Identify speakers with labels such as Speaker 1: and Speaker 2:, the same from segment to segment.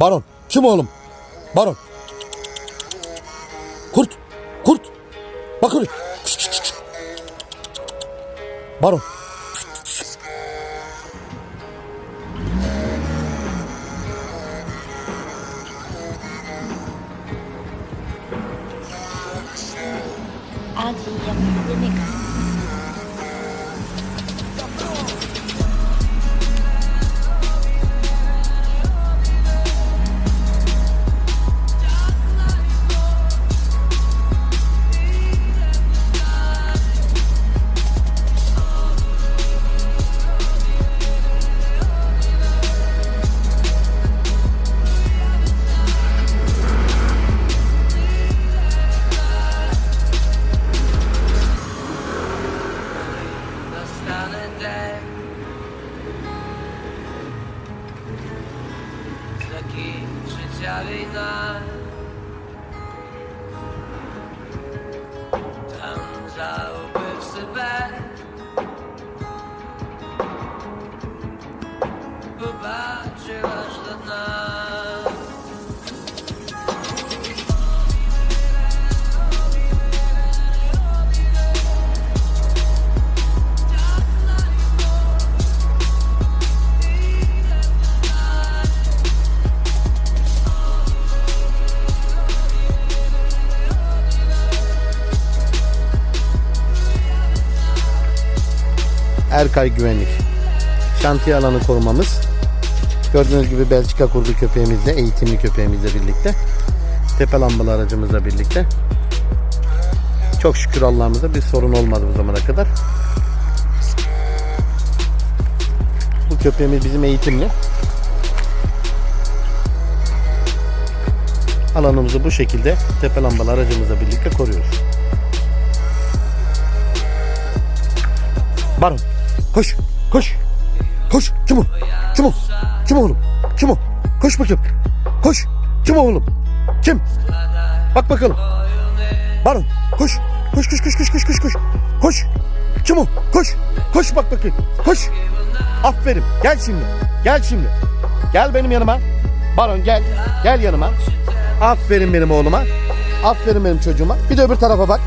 Speaker 1: Baron. Kim oğlum? Baron. Kurt. Kurt. Bak. Baron.
Speaker 2: Yapabilir
Speaker 3: Nastanę holiday. Znaki życia wina.
Speaker 1: Erkay Güvenlik. Şantiye alanı korumamız. Gördüğünüz gibi Belçika kurdu köpeğimizle, eğitimli köpeğimizle birlikte. Tepe lambalı aracımızla birlikte. Çok şükür Allah'ımıza bir sorun olmadı bu zamana kadar. Bu köpeğimiz bizim eğitimli. Alanımızı bu şekilde tepe lambalı aracımızla birlikte koruyoruz. Baron. Koş. Koş. Koş. Kim o? Kim o? Kim oğlum? Kim o? Koş bakayım. Koş. Kim o oğlum? Kim? Bak bakalım. Baron. Koş. Koş koş koş koş koş koş koş. Koş. Kim o? Koş. Koş bak bakayım. Koş. Aferin. Gel şimdi. Gel şimdi. Gel benim yanıma. Baron gel. Gel yanıma. Aferin benim oğluma. Aferin benim çocuğuma. Bir de öbür tarafa bak.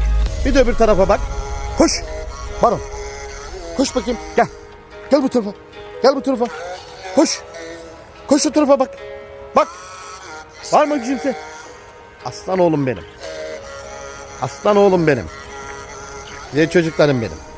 Speaker 1: Bir de öbür tarafa bak. Koş. Baron. Koş bakayım. Gel. Gel bu tarafa. Gel bu tarafa. Koş. Koş şu tarafa bak. Bak. Var mı kimse? Aslan oğlum benim. Aslan oğlum benim. Güzel çocuklarım benim.